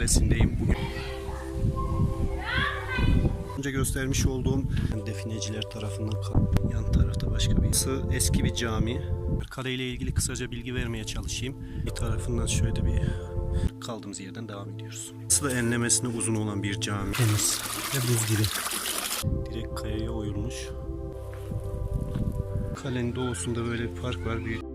Kalesi'ndeyim. Bugün önce göstermiş olduğum defineciler tarafından yan tarafta başka bir eski bir cami. Kale ile ilgili kısaca bilgi vermeye çalışayım. Bir tarafından şöyle bir kaldığımız yerden devam ediyoruz. Burası da enlemesine uzun olan bir cami. Temiz ve buz gibi. Direkt kayaya oyulmuş. Kalenin doğusunda böyle bir park var. Büyük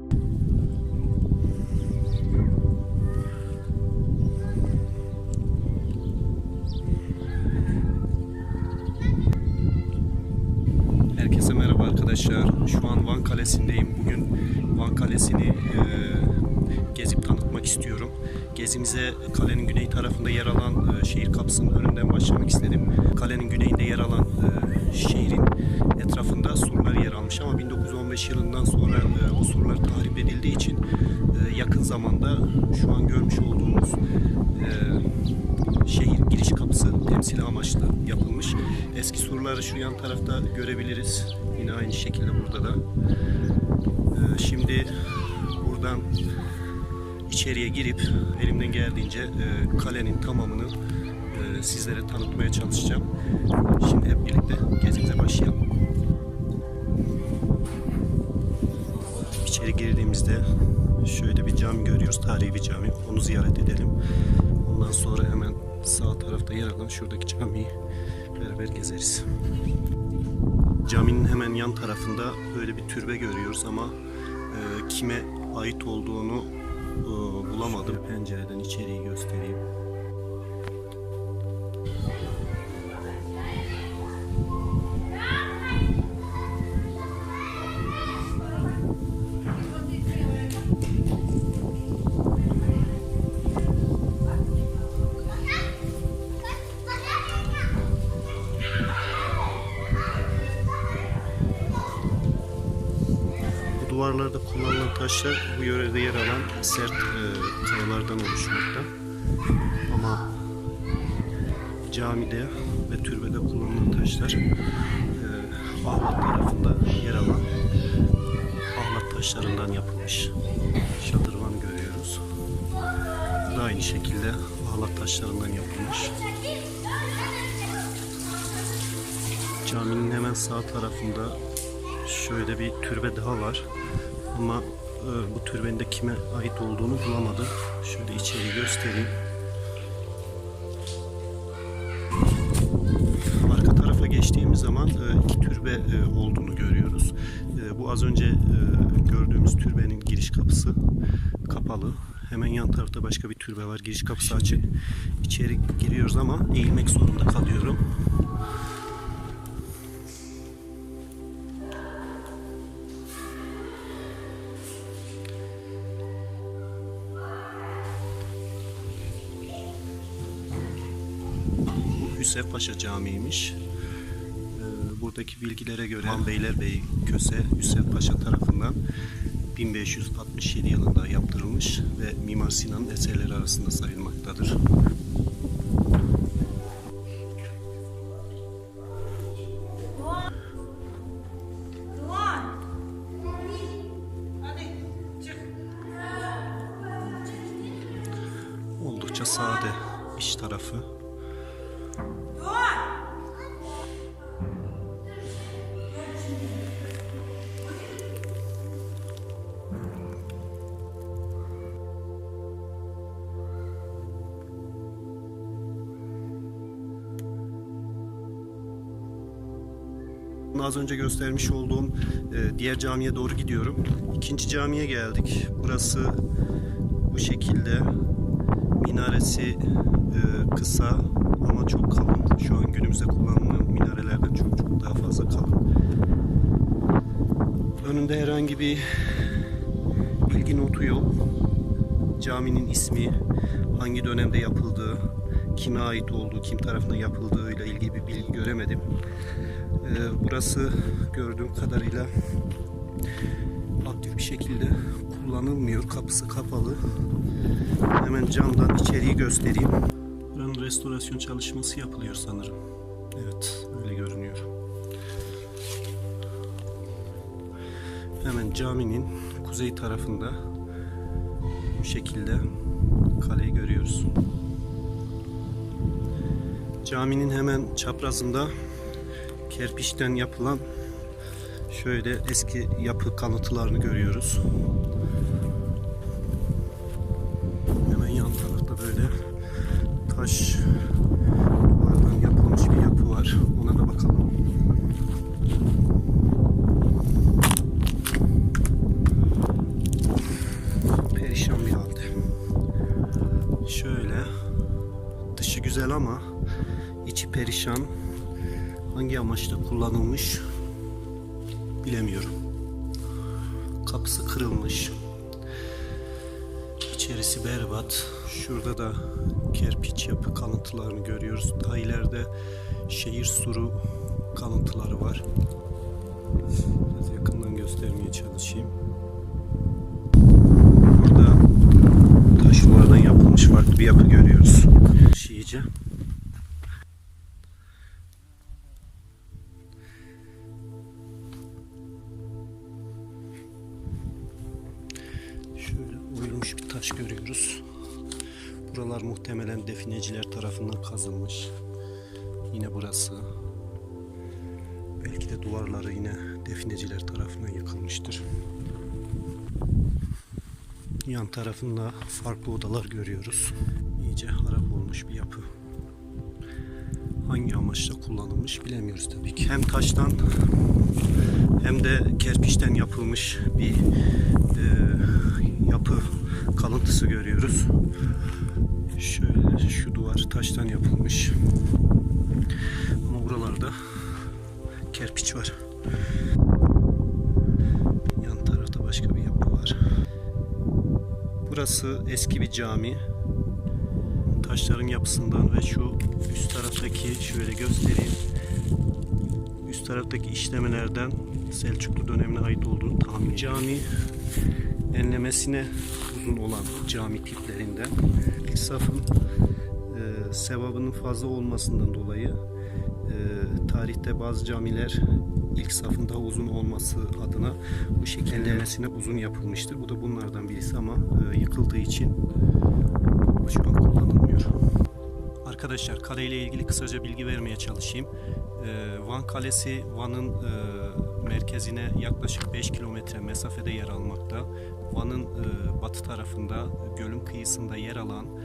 Gezimize kalenin güney tarafında yer alan e, şehir kapısının önünden başlamak istedim. Kalenin güneyinde yer alan e, şehrin etrafında surlar yer almış ama 1915 yılından sonra e, bu surlar tahrip edildiği için e, yakın zamanda şu an görmüş olduğumuz e, şehir giriş kapısı temsili amaçlı yapılmış. Eski surları şu yan tarafta görebiliriz. Yine aynı şekilde burada da. Şimdi buradan içeriye girip elimden geldiğince e, kalenin tamamını e, sizlere tanıtmaya çalışacağım. Şimdi hep birlikte gezimize başlayalım. İçeri girdiğimizde şöyle bir cami görüyoruz. Tarihi bir cami. Onu ziyaret edelim. Ondan sonra hemen sağ tarafta yer alan şuradaki camiyi beraber gezeriz. Caminin hemen yan tarafında böyle bir türbe görüyoruz ama e, kime ait olduğunu e, bulamadım. Pencereden içeriği göstereyim. Bu duvarlarda kullanılan taşlar sert e, kayalardan oluşmakta. Ama camide ve türbede kullanılan taşlar e, ahlat tarafında yer alan ahlat taşlarından yapılmış. Şadırvanı görüyoruz. Bu da aynı şekilde ahlat taşlarından yapılmış. Caminin hemen sağ tarafında şöyle bir türbe daha var. Ama e, bu türbenin de kime ait olduğunu bulamadım. Şöyle içeri göstereyim. Arka tarafa geçtiğimiz zaman e, iki türbe e, olduğunu görüyoruz. E, Bu az önce gördüğümüz türbenin giriş kapısı kapalı. Hemen yan tarafta başka bir türbe var. Giriş kapısı açık. İçeri giriyoruz ama eğilmek zorunda kalıyorum. Paşa Camii'ymiş. Ee, Buradaki bilgilere göre Beylerbeyi Köse Hüseyin Paşa tarafından 1567 yılında yaptırılmış ve Mimar Sinan'ın eserleri arasında sayılmaktadır. Oldukça sade iç tarafı. Az önce göstermiş olduğum e, diğer camiye doğru gidiyorum. İkinci camiye geldik. Burası bu şekilde. Minaresi e, kısa ama çok kalın. Şu an günümüzde kullanılan minarelerden çok çok daha fazla kalın. Önünde herhangi bir bilgi notu yok. Caminin ismi, hangi dönemde yapıldığı, kime ait olduğu, kim tarafından yapıldığıyla ilgili bir bilgi göremedim. Ee, burası gördüğüm kadarıyla aktif bir şekilde kullanılmıyor. Kapısı kapalı. Hemen camdan içeriği göstereyim. Buranın restorasyon çalışması yapılıyor sanırım. Evet, öyle görünüyor. Hemen caminin kuzey tarafında bu şekilde kaleyi görüyoruz. Caminin hemen çaprazında kerpiçten yapılan şöyle eski yapı kalıntılarını görüyoruz. Hemen yan tarafta böyle taş yapılmış bir yapı var. Ona da bakalım. Perişan bir halde. Şöyle dışı güzel ama içi perişan. Hangi amaçla kullanılmış bilemiyorum. Kapısı kırılmış. İçerisi berbat. Şurada da kerpiç yapı kalıntılarını görüyoruz. Daha ileride şehir suru kalıntıları var. Biraz yakından göstermeye çalışayım. Burada taşlardan yapılmış farklı bir yapı görüyoruz. Şiice. Muhtemelen defineciler tarafından kazılmış. Yine burası. Belki de duvarları yine defineciler tarafından yıkılmıştır. Yan tarafında farklı odalar görüyoruz. İyice harap olmuş bir yapı. Hangi amaçla kullanılmış bilemiyoruz tabii ki. Hem taştan hem de kerpiçten yapılmış bir e, yapı kalıntısı görüyoruz. Şöyle şu duvar taştan yapılmış. Ama buralarda kerpiç var. Yan tarafta başka bir yapı var. Burası eski bir cami. Taşların yapısından ve şu üst taraftaki şöyle göstereyim. Üst taraftaki işlemelerden Selçuklu dönemine ait olduğunu tahmin Cami enlemesine uzun olan cami tiplerinden. Safın e, sevabının fazla olmasından dolayı e, tarihte bazı camiler ilk safın daha uzun olması adına bu şekilde enlemesine uzun yapılmıştır. Bu da bunlardan birisi ama e, yıkıldığı için şu an kullanılmıyor. Arkadaşlar kale ile ilgili kısaca bilgi vermeye çalışayım. Ee, Van Kalesi Van'ın e, merkezine yaklaşık 5 kilometre mesafede yer almakta. Van'ın e, batı tarafında gölün kıyısında yer alan e,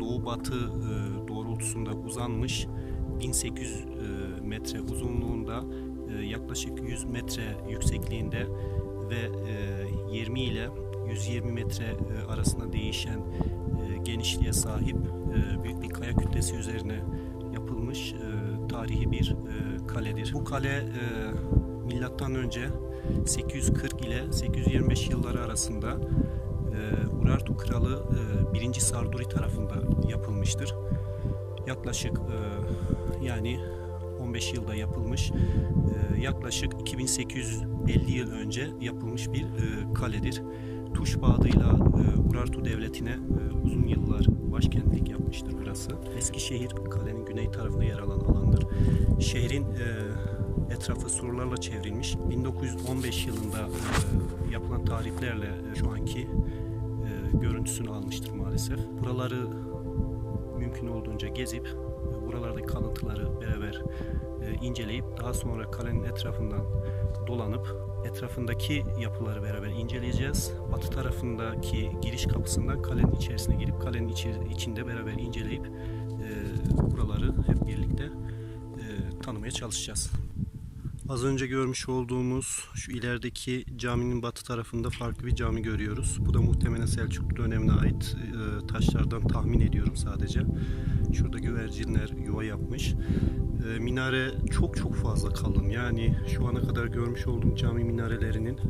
doğu batı e, doğrultusunda uzanmış 1800 e, metre uzunluğunda e, yaklaşık 100 metre yüksekliğinde ve e, 20 ile 120 metre e, arasında değişen e, genişliğe sahip e, büyük bir kaya kütlesi üzerine yapılmış e, tarihi bir e, kaledir. Bu kale e, milattan önce 840 ile 825 yılları arasında e, Urartu kralı e, 1. Sarduri tarafından yapılmıştır. Yaklaşık e, yani 15 yılda yapılmış e, yaklaşık 2850 yıl önce yapılmış bir kaledir. Tuş Bağı'yla e, Urartu Devleti'ne uzun yıllar başkentlik yapmıştır burası. Eskişehir kalenin güney tarafında yer alan alandır. Şehrin etrafı surlarla çevrilmiş. 1915 yılında e, yapılan tariflerle e, şu anki e, görüntüsünü almıştır maalesef. Buraları mümkün olduğunca gezip e, buralardaki kalıntıları beraber inceleyip daha sonra kalenin etrafından dolanıp etrafındaki yapıları beraber inceleyeceğiz. Batı tarafındaki giriş kapısından kalenin içerisine girip kalenin içi- içinde beraber inceleyip buraları hep birlikte tanımaya çalışacağız. Az önce görmüş olduğumuz şu ilerideki caminin batı tarafında farklı bir cami görüyoruz. Bu da muhtemelen Selçuklu dönemine ait e, taşlardan tahmin ediyorum sadece. Şurada güvercinler yuva yapmış. E, minare çok çok fazla kalın. Yani şu ana kadar görmüş olduğum cami minarelerinin e,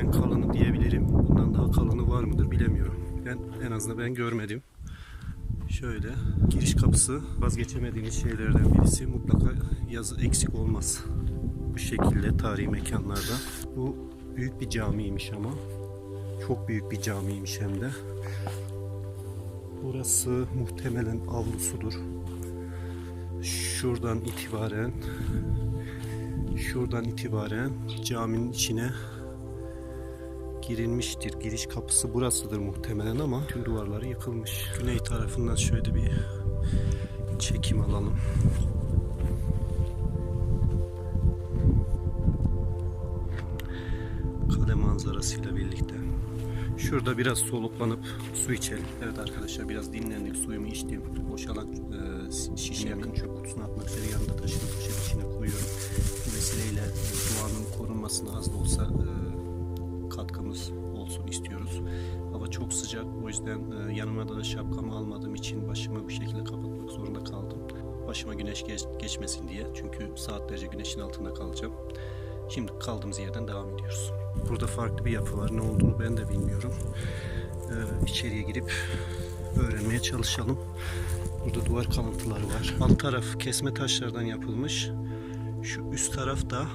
en kalını diyebilirim. Bundan daha kalını var mıdır bilemiyorum. Ben en azından ben görmedim. Şöyle giriş kapısı vazgeçemediğiniz şeylerden birisi mutlaka yazı eksik olmaz. Bu şekilde tarihi mekanlarda. Bu büyük bir camiymiş ama. Çok büyük bir camiymiş hem de. Burası muhtemelen avlusudur. Şuradan itibaren şuradan itibaren caminin içine girilmiştir. Giriş kapısı burasıdır muhtemelen ama tüm duvarları yıkılmış. Güney tarafından şöyle bir çekim alalım. Şurada biraz soluklanıp su içelim. Evet arkadaşlar biraz dinlendik. Suyumu içtim. Boşalan e, şişe yakın çöp kutusuna atmak üzere yanında taşıdım. Poşet içine koyuyorum. Bu vesileyle doğanın korunmasına az da olsa e, katkımız olsun istiyoruz. Hava çok sıcak. O yüzden e, yanıma da şapkamı almadığım için başımı bu şekilde kapatmak zorunda kaldım. Başıma güneş geç- geçmesin diye. Çünkü saatlerce güneşin altında kalacağım. Şimdi kaldığımız yerden devam ediyoruz. Burada farklı bir yapı var. Ne olduğunu ben de bilmiyorum. Ee, içeriye girip öğrenmeye çalışalım. Burada duvar kalıntıları var. Alt taraf kesme taşlardan yapılmış. Şu üst taraf da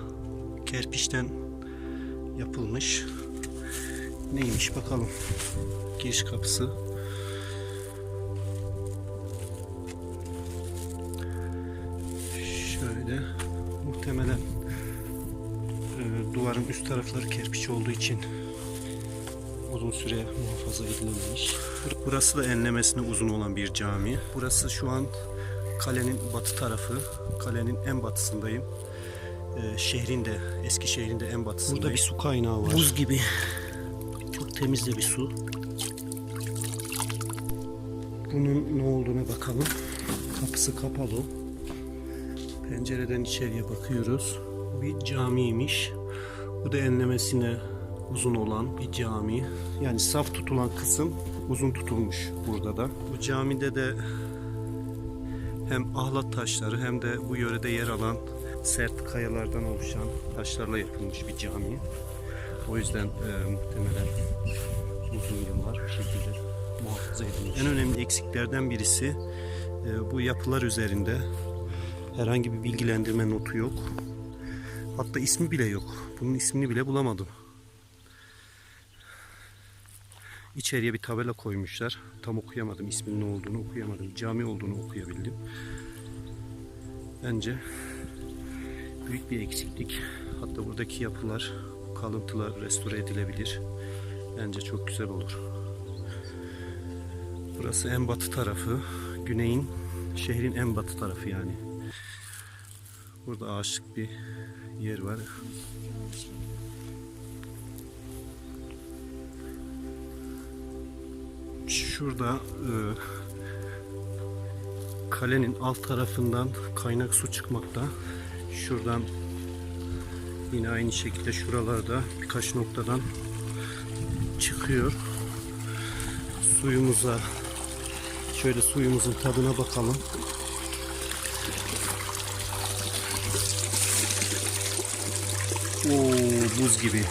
kerpiçten yapılmış. Neymiş bakalım. Giriş kapısı. Şöyle muhtemelen duvarın üst tarafları kerpiç olduğu için uzun süre muhafaza edilememiş. Bur- Burası da enlemesine uzun olan bir cami. Burası şu an kalenin batı tarafı. Kalenin en batısındayım. E, şehrin de, eski şehrin de en batısındayım. Burada bir su kaynağı var. Buz gibi. Çok temiz de bir su. Bunun ne olduğuna bakalım. Kapısı kapalı. Pencereden içeriye bakıyoruz. Bir camiymiş. Bu da enlemesine uzun olan bir cami. Yani saf tutulan kısım uzun tutulmuş burada da. Bu camide de hem ahlat taşları hem de bu yörede yer alan sert kayalardan oluşan taşlarla yapılmış bir cami. O yüzden e, muhtemelen uzun yıllar bu şekilde muhafaza edilmiş. En önemli eksiklerden birisi e, bu yapılar üzerinde herhangi bir bilgilendirme notu yok. Hatta ismi bile yok. Bunun ismini bile bulamadım. İçeriye bir tabela koymuşlar. Tam okuyamadım. isminin ne olduğunu okuyamadım. Cami olduğunu okuyabildim. Bence büyük bir eksiklik. Hatta buradaki yapılar, kalıntılar restore edilebilir. Bence çok güzel olur. Burası en batı tarafı. Güneyin, şehrin en batı tarafı yani. Burada ağaçlık bir yer var. Şurada e, kalenin alt tarafından kaynak su çıkmakta. Şuradan yine aynı şekilde şuralarda birkaç noktadan çıkıyor. Suyumuza şöyle suyumuzun tadına bakalım. Oo, buz gibi.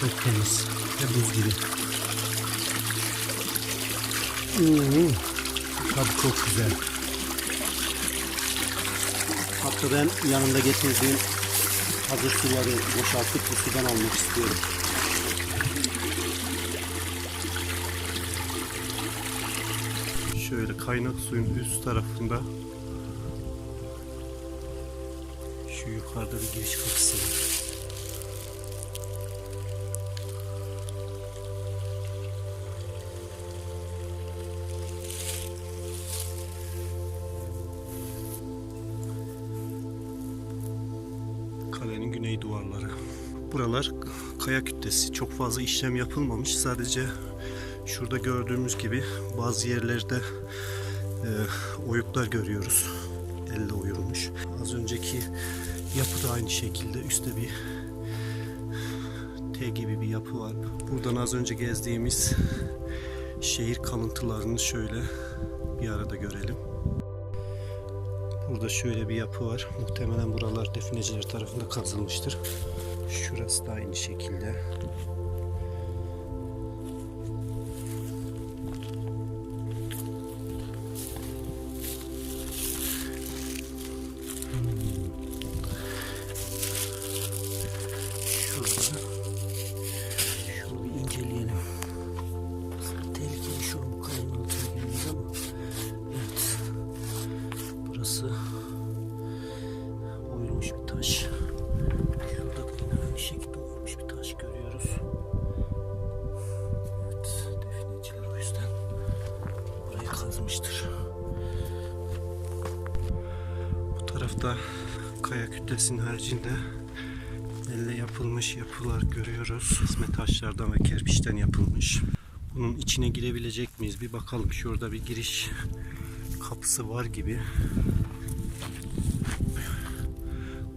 Çok temiz ve buz gibi. Hmm, tadı çok güzel. Hatta ben yanında getirdiğim hazır suları boşaltıp bu sudan almak istiyorum. Şöyle kaynak suyun üst tarafında yukarıda bir giriş kapısı var. Kalenin güney duvarları. Buralar kaya kütlesi. Çok fazla işlem yapılmamış. Sadece şurada gördüğümüz gibi bazı yerlerde e, oyuklar görüyoruz. Elle oyulmuş. Az önceki yapı da aynı şekilde. Üstte bir T gibi bir yapı var. Buradan az önce gezdiğimiz şehir kalıntılarını şöyle bir arada görelim. Burada şöyle bir yapı var. Muhtemelen buralar defineciler tarafından kazılmıştır. Şurası da aynı şekilde. Kütlesinin haricinde elle yapılmış yapılar görüyoruz. Kesme taşlardan ve kerpiçten yapılmış. Bunun içine girebilecek miyiz? Bir bakalım. Şurada bir giriş kapısı var gibi.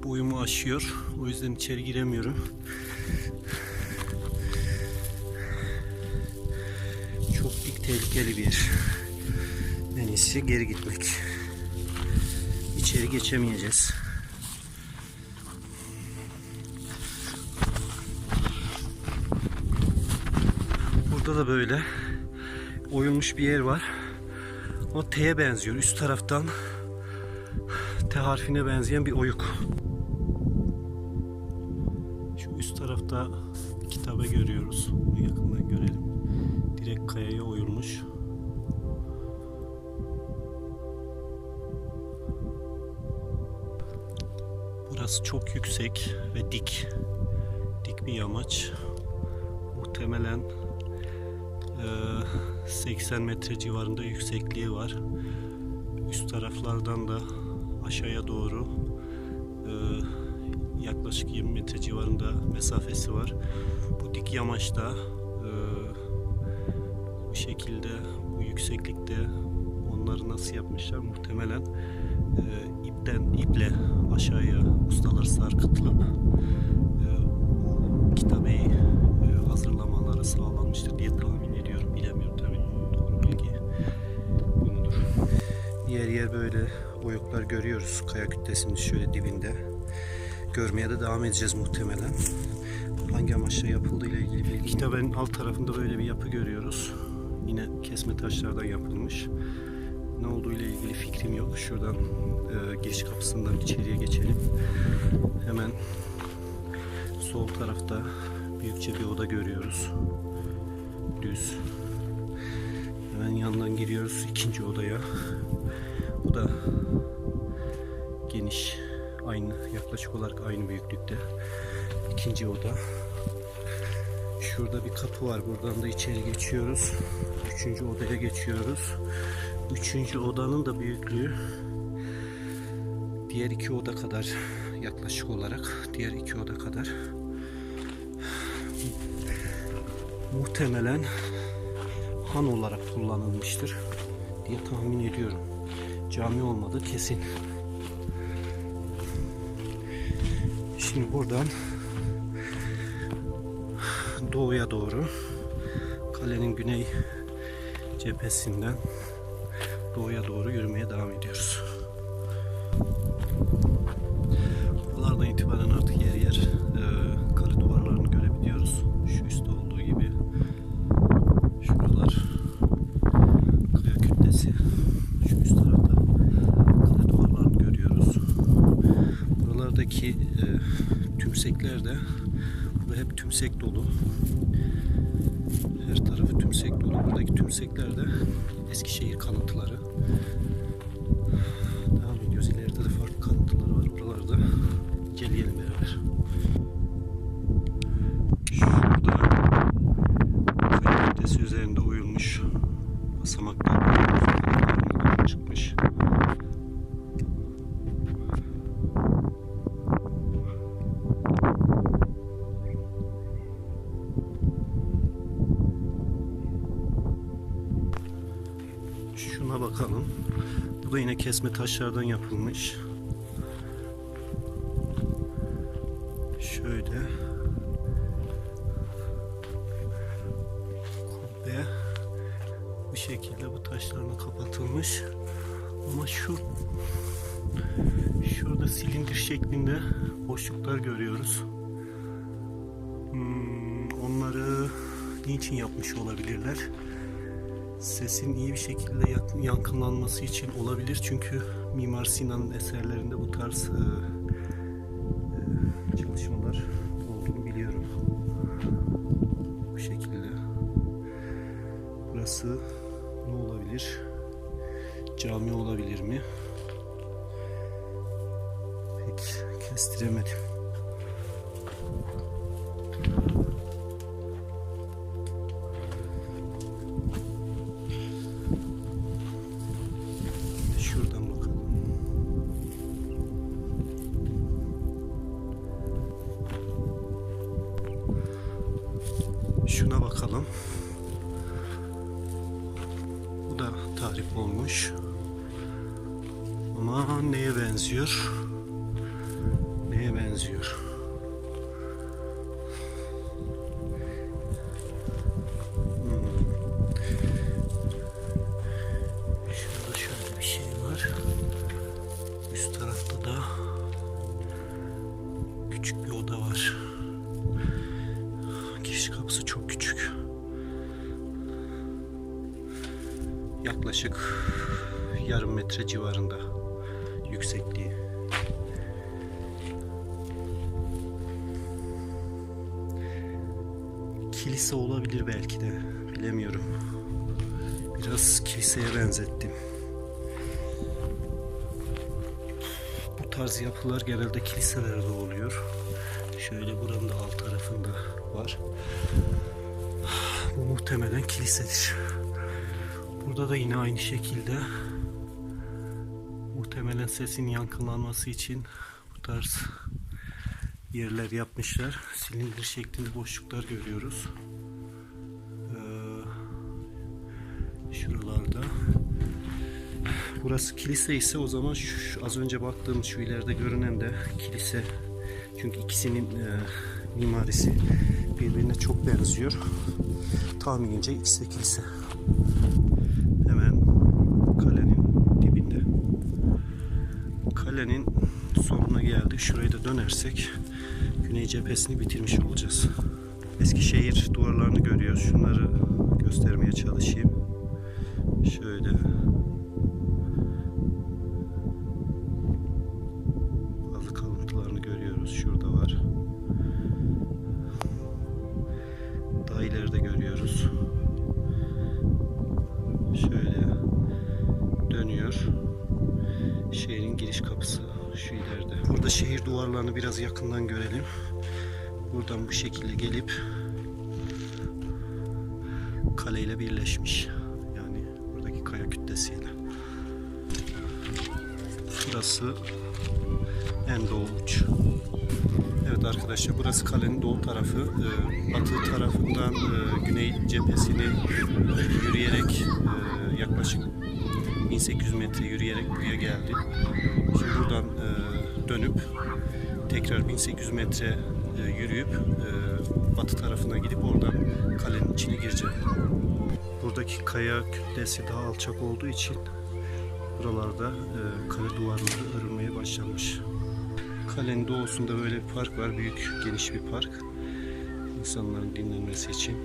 Boyumu aşıyor. O yüzden içeri giremiyorum. Çok dik tehlikeli bir yer. En iyisi geri gitmek. İçeri geçemeyeceğiz. Burada da böyle oyulmuş bir yer var. O T'ye benziyor. Üst taraftan T harfine benzeyen bir oyuk. Şu üst tarafta bir kitabı görüyoruz. Bunu yakından görelim. Direkt kayaya oyulmuş. Burası çok yüksek ve dik. Dik bir yamaç. Muhtemelen 80 metre civarında yüksekliği var. Üst taraflardan da aşağıya doğru eee, yaklaşık 20 metre civarında mesafesi var. Bu dik yamaçta eee, bu şekilde bu yükseklikte onları nasıl yapmışlar muhtemelen eee, ipten iple aşağıya ustalar sarkıtılıp eee, bu kitabeyi hazırlamaları sağlanmıştır görüyoruz kaya kütlesinin şöyle dibinde. Görmeye de devam edeceğiz muhtemelen. Hangi amaçla yapıldığı ile ilgili bilgi. Kitabenin alt tarafında böyle bir yapı görüyoruz. Yine kesme taşlardan yapılmış. Ne olduğu ile ilgili fikrim yok. Şuradan e, giriş kapısından içeriye geçelim. Hemen sol tarafta büyükçe bir oda görüyoruz. Düz. Hemen yandan giriyoruz ikinci odaya. Bu da geniş. Aynı yaklaşık olarak aynı büyüklükte. İkinci oda. Şurada bir kapı var. Buradan da içeri geçiyoruz. Üçüncü odaya geçiyoruz. Üçüncü odanın da büyüklüğü diğer iki oda kadar yaklaşık olarak diğer iki oda kadar muhtemelen han olarak kullanılmıştır diye tahmin ediyorum. Cami olmadı kesin. Şimdi buradan doğuya doğru kalenin güney cephesinden doğuya doğru yürümeye devam ediyoruz. Tümsekler de burada hep tümsek dolu. Her tarafı tümsek dolu. Buradaki tümsekler de Eskişehir kalıntıları. Kesme taşlardan yapılmış. Şöyle. Kubbe bu şekilde bu taşlarla kapatılmış. Ama şu şurada silindir şeklinde boşluklar görüyoruz. Hmm, onları niçin yapmış olabilirler? Sesin iyi bir şekilde yankılanması için olabilir. Çünkü Mimar Sinan'ın eserlerinde bu tarz e, e, çalışmalar olduğunu biliyorum. Bu şekilde. Burası ne olabilir? Cami olabilir mi? Pek kestiremedim. Küçük bir oda var. Giriş kapısı çok küçük. Yaklaşık yarım metre civarında yüksekliği. Kilise olabilir belki de. Bilemiyorum. Biraz kiliseye benzettim. Tarz yapılar genelde kiliselerde oluyor. Şöyle buranın da alt tarafında var. Bu muhtemelen kilisedir. Burada da yine aynı şekilde muhtemelen sesin yankılanması için bu tarz yerler yapmışlar. Silindir şeklinde boşluklar görüyoruz. Ee, şuralarda. Burası kilise ise o zaman şu, az önce baktığımız şu ileride görünen de kilise. Çünkü ikisinin e, mimarisi birbirine çok benziyor. Tahminimce ikisi de kilise. Hemen kalenin dibinde. Kalenin sonuna geldik. Şurayı da dönersek güney cephesini bitirmiş olacağız. Eskişehir duvarlarını görüyoruz. Şunları göstermeye çalışayım. Şöyle görüyoruz. Şurada var. Daha ileride görüyoruz. Şöyle dönüyor. Şehrin giriş kapısı şu ileride. Burada şehir duvarlarını biraz yakından görelim. Buradan bu şekilde gelip kaleyle birleşmiş. Yani buradaki kaya kütlesiyle. Burası en doğu uç. Arkadaşlar burası kalenin doğu tarafı. Ee, batı tarafından e, güney cephesini yürüyerek e, yaklaşık 1800 metre yürüyerek buraya geldim. Şimdi buradan e, dönüp tekrar 1800 metre e, yürüyüp e, batı tarafına gidip oradan kalenin içine gireceğim. Buradaki kaya kütlesi daha alçak olduğu için buralarda e, kale duvarları örülmeye başlamış. Kalenin doğusunda böyle bir park var. Büyük, geniş bir park. İnsanların dinlenmesi için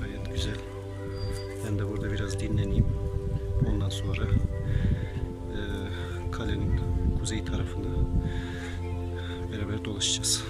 gayet güzel. Ben de burada biraz dinleneyim. Ondan sonra e, kalenin kuzey tarafını beraber dolaşacağız.